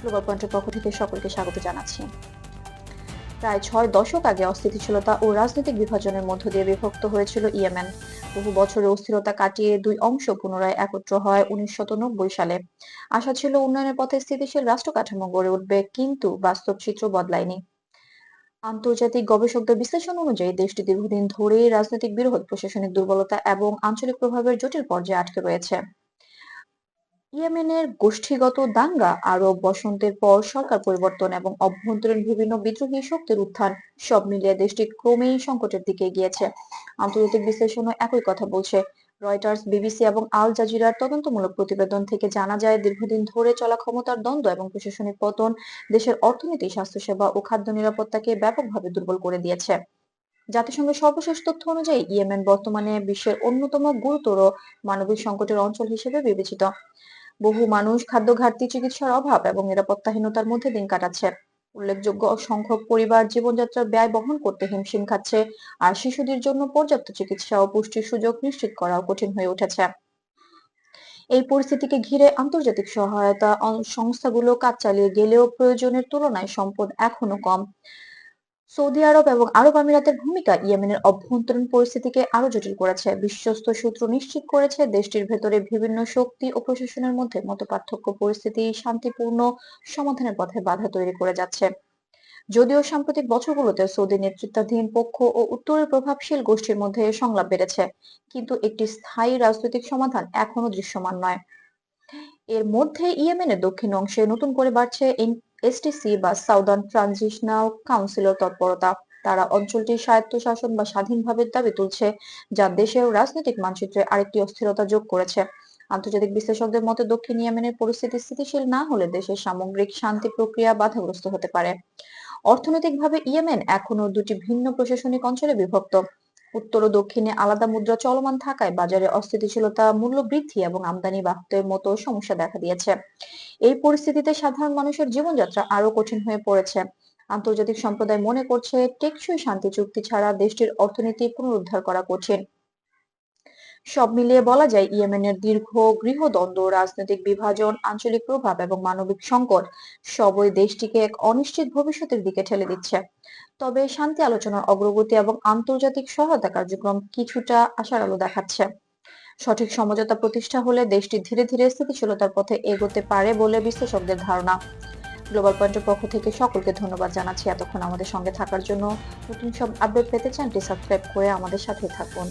Global পয়েন্টের পক্ষ থেকে সকলকে স্বাগত জানাচ্ছি। প্রায় ছয় দশক আগে অস্থিতিশীলতা ও রাজনৈতিক বিভাজনের মধ্য দিয়ে বিভক্ত হয়েছিল ইয়েমেন। বহু বছরের অস্থিরতা কাটিয়ে দুই অংশ পুনরায় একত্র হয় উনিশশো নব্বই সালে। আশা ছিল উন্নয়নের পথে স্থিতিশীল রাষ্ট্র কাঠামো গড়ে উঠবে, কিন্তু বাস্তব চিত্র বদলায়নি। আন্তর্জাতিক গবেষকদের বিশ্লেষণ অনুযায়ী দেশটি দীর্ঘদিন ধরেই রাজনৈতিক বিরোধ, প্রশাসনিক দুর্বলতা এবং আঞ্চলিক প্রভাবের জটিল পর্যায়ে আটকে রয়েছে। ইয়েমেনের গোষ্ঠীগত দাঙ্গা, আরব বসন্তের পর সরকার পরিবর্তন এবং অভ্যন্তরীণ বিভিন্ন বিদ্রোহী শক্তির উত্থান, সব মিলিয়ে দেশটি ক্রমেই সংকটের দিকে এগিয়েছে। আন্তর্জাতিক বিশ্লেষণও একই কথা বলছে। রয়টার্স, বিবিসি এবং আল জাজিরার তদন্তমূলক প্রতিবেদন থেকে জানা যায়, দীর্ঘদিন ধরে চলা ক্ষমতার দ্বন্দ্ব এবং প্রশাসনিক পতন দেশের অর্থনীতি, স্বাস্থ্যসেবা ও খাদ্য নিরাপত্তাকে ব্যাপকভাবে দুর্বল করে দিয়েছে। জাতিসংঘের সর্বশেষ তথ্য অনুযায়ী, ইয়েমেন বর্তমানে বিশ্বের অন্যতম গুরুতর মানবিক সংকটের অঞ্চল হিসেবে বিবেচিত। বহু মানুষ খাদ্য ঘাটতি, চিকিৎসার অভাব এবং নিরাপত্তাহীনতার মধ্যে দিন কাটাচ্ছে। উল্লেখযোগ্য সংখ্যক পরিবার জীবনযাত্রার ব্যয় বহন করতে হিমশিম খাচ্ছে আর শিশুদের জন্য পর্যাপ্ত চিকিৎসা ও পুষ্টির সুযোগ নিশ্চিত করাও কঠিন হয়ে উঠেছে। এই পরিস্থিতিকে ঘিরে আন্তর্জাতিক সহায়তা সংস্থাগুলো কাজ চালিয়ে গেলেও প্রয়োজনের তুলনায় সম্পদ এখনও কম। সৌদি আরব এবং আরব আমিরাতের ভূমিকা ইয়েমেনের অভ্যন্তরীণ পরিস্থিতিকে আরও জটিল করেছে। বিশ্বস্ত সূত্র নিশ্চিত করেছে, দেশটির ভেতরে বিভিন্ন শক্তি ও প্রশাসনের মধ্যে মতপার্থক্য পরিস্থিতি শান্তিপূর্ণ সমাধানের পথে বাধা তৈরি করে যাচ্ছে। যদিও সাম্প্রতিক বছরগুলোতে সৌদি নেতৃত্বাধীন পক্ষ ও উত্তরের প্রভাবশীল গোষ্ঠীর মধ্যে সংলাপ বেড়েছে, কিন্তু একটি স্থায়ী রাজনৈতিক সমাধান এখনও দৃশ্যমান নয়। এর মধ্যে ইয়েমেনের দক্ষিণ অংশে নতুন করে বাড়ছে এসটিসি বা সাউদার্ন ট্রানজিশনাল কাউন্সিলের তৎপরতা। তারা অঞ্চলটির স্বায়ত্তশাসন বা স্বাধীনভাবে দাবি তুলছে, যা দেশের রাজনৈতিক মানচিত্রে আরেকটি অস্থিরতা যোগ করেছে। আন্তর্জাতিক বিশ্লেষকদের মতে, দক্ষিণ ইয়েমেনের পরিস্থিতি স্থিতিশীল না হলে দেশের সামগ্রিক শান্তি প্রক্রিয়া বাধাগ্রস্ত হতে পারে। অর্থনৈতিকভাবে ইয়েমেন এখনও দুটি ভিন্ন প্রশাসনিক অঞ্চলে বিভক্ত। উত্তর ও দক্ষিণে আলাদা মুদ্রা চলমান থাকায় বাজারে অস্থিতিশীলতা, মূল্য বৃদ্ধি এবং আমদানি বাহতের মতো সমস্যা দেখা দিয়েছে। এই পরিস্থিতিতে সাধারণ মানুষের জীবনযাত্রা আরও কঠিন হয়ে পড়েছে। আন্তর্জাতিক সম্প্রদায় মনে করছে, টেকসই শান্তি চুক্তি ছাড়া দেশটির অর্থনীতি পুনরুদ্ধার করা কঠিন। সব মিলিয়ে বলা যায় ইয়েমেনের দীর্ঘ গৃহদ্বন্দ্ব, রাজনৈতিক বিভাজন, আঞ্চলিক প্রভাব এবং মানবিক সংকট সবই দেশটিকে এক অনিশ্চিত ভবিষ্যতের দিকে ঠেলে দিচ্ছে। তবে শান্তি আলোচনার অগ্রগতি এবং আন্তর্জাতিক সহায়তা কার্যক্রম কিছুটা আশার আলো দেখাচ্ছে। সঠিক সমঝোতা প্রতিষ্ঠা হলে দেশটি ধীরে ধীরে স্থিতিশীলতার পথে এগোতে পারে বলে বিশ্লেষকদের ধারণা। গ্লোবাল পয়েন্টের পক্ষ থেকে সকলকে ধন্যবাদ জানাচ্ছি এতক্ষণ আমাদের সঙ্গে থাকার জন্য। নতুন সব আপডেট পেতে চ্যানেলটি সাবস্ক্রাইব করে আমাদের সাথে থাকুন।